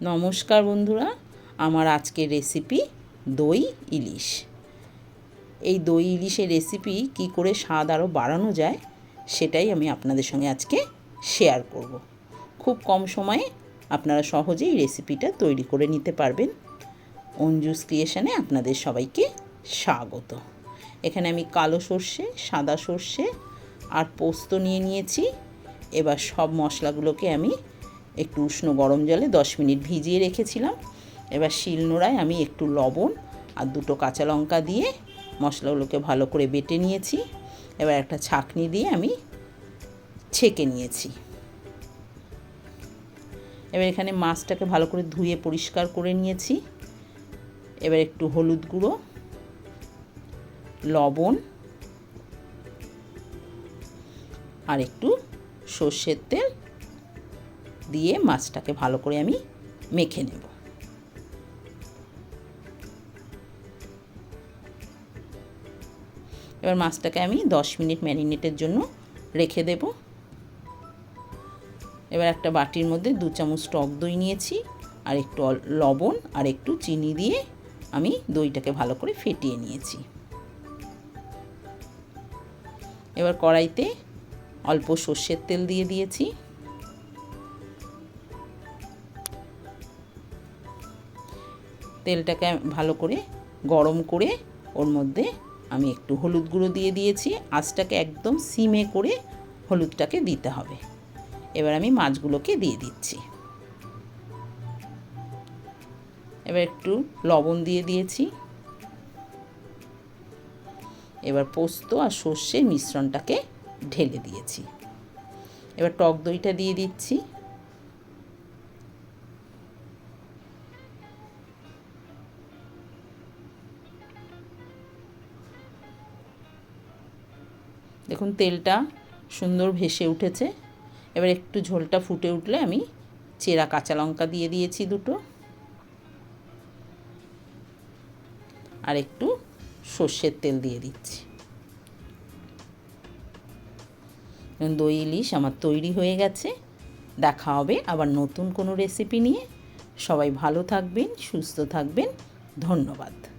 নমস্কার বন্ধুরা, আমার আজকের রেসিপি দই ইলিশ। এই দই ইলিশের রেসিপি কি করে স্বাদ আরও বাড়ানো যায় সেটাই আমি আপনাদের সঙ্গে আজকে শেয়ার করব। খুব কম সময়ে আপনারা সহজেই রেসিপিটা তৈরি করে নিতে পারবেন। অঞ্জুস ক্রিয়েশনে আপনাদের সবাইকে স্বাগত। এখানে আমি কালো সর্ষে, সাদা সর্ষে আর পোস্ত নিয়ে নিয়েছি। এবার সব মশলাগুলোকে আমি একটু উষ্ণ গরম জলে দশ মিনিট ভিজিয়ে রেখেছিলাম। এবার শিলনোড়ায় আমি একটু লবণ আর দুটো কাঁচা লঙ্কা দিয়ে মশলাগুলোকে ভালো করে বেটে নিয়েছি। এবার একটা ছাকনি দিয়ে আমি ছেঁকে নিয়েছি। এবার এখানে মাছটাকে ভালো করে ধুয়ে পরিষ্কার করে নিয়েছি। এবার একটু হলুদ গুঁড়ো, লবণ আর একটু সর্ষের তেল দিয়ে মাছটাকে ভালো করে আমি মেখে নেব। এবার মাছটাকে আমি দশ মিনিট ম্যারিনেটের জন্য রেখে দেব। এবার একটা বাটির মধ্যে দু চামচ টক দই নিয়েছি, আর একটু লবণ আর একটু চিনি দিয়ে আমি দইটাকে ভালো করে ফেটিয়ে নিয়েছি। এবার কড়াইতে অল্প সর্ষের তেল দিয়ে দিয়েছি। তেলটাকে ভালো করে গরম করে ওর মধ্যে আমি একটু হলুদ গুঁড়ো দিয়ে দিয়েছি। আঁচটাকে একদম সিমে করে হলুদটাকে দিতে হবে। এবার আমি মাছগুলোকে দিয়ে দিচ্ছি। এবার একটু লবণ দিয়ে দিয়েছি। এবার পোস্ত আর সর্ষে মিশ্রণটাকে ঢেলে দিয়েছি। এবার টক দইটা দিয়ে দিচ্ছি। দেখুন, তেলটা সুন্দর ভেসে উঠেছে। এবার একটু ঝোলটা ফুটে উঠলে আমি চেরা কাঁচা লঙ্কা দিয়ে দিয়েছি দুটো। আর একটু সর্ষের তেল দিয়ে দিচ্ছি। দই, ইলিশ আমার তৈরি হয়ে গেছে। দেখা হবে আবার নতুন কোনো রেসিপি নিয়ে। সবাই ভালো থাকবেন, সুস্থ থাকবেন। ধন্যবাদ।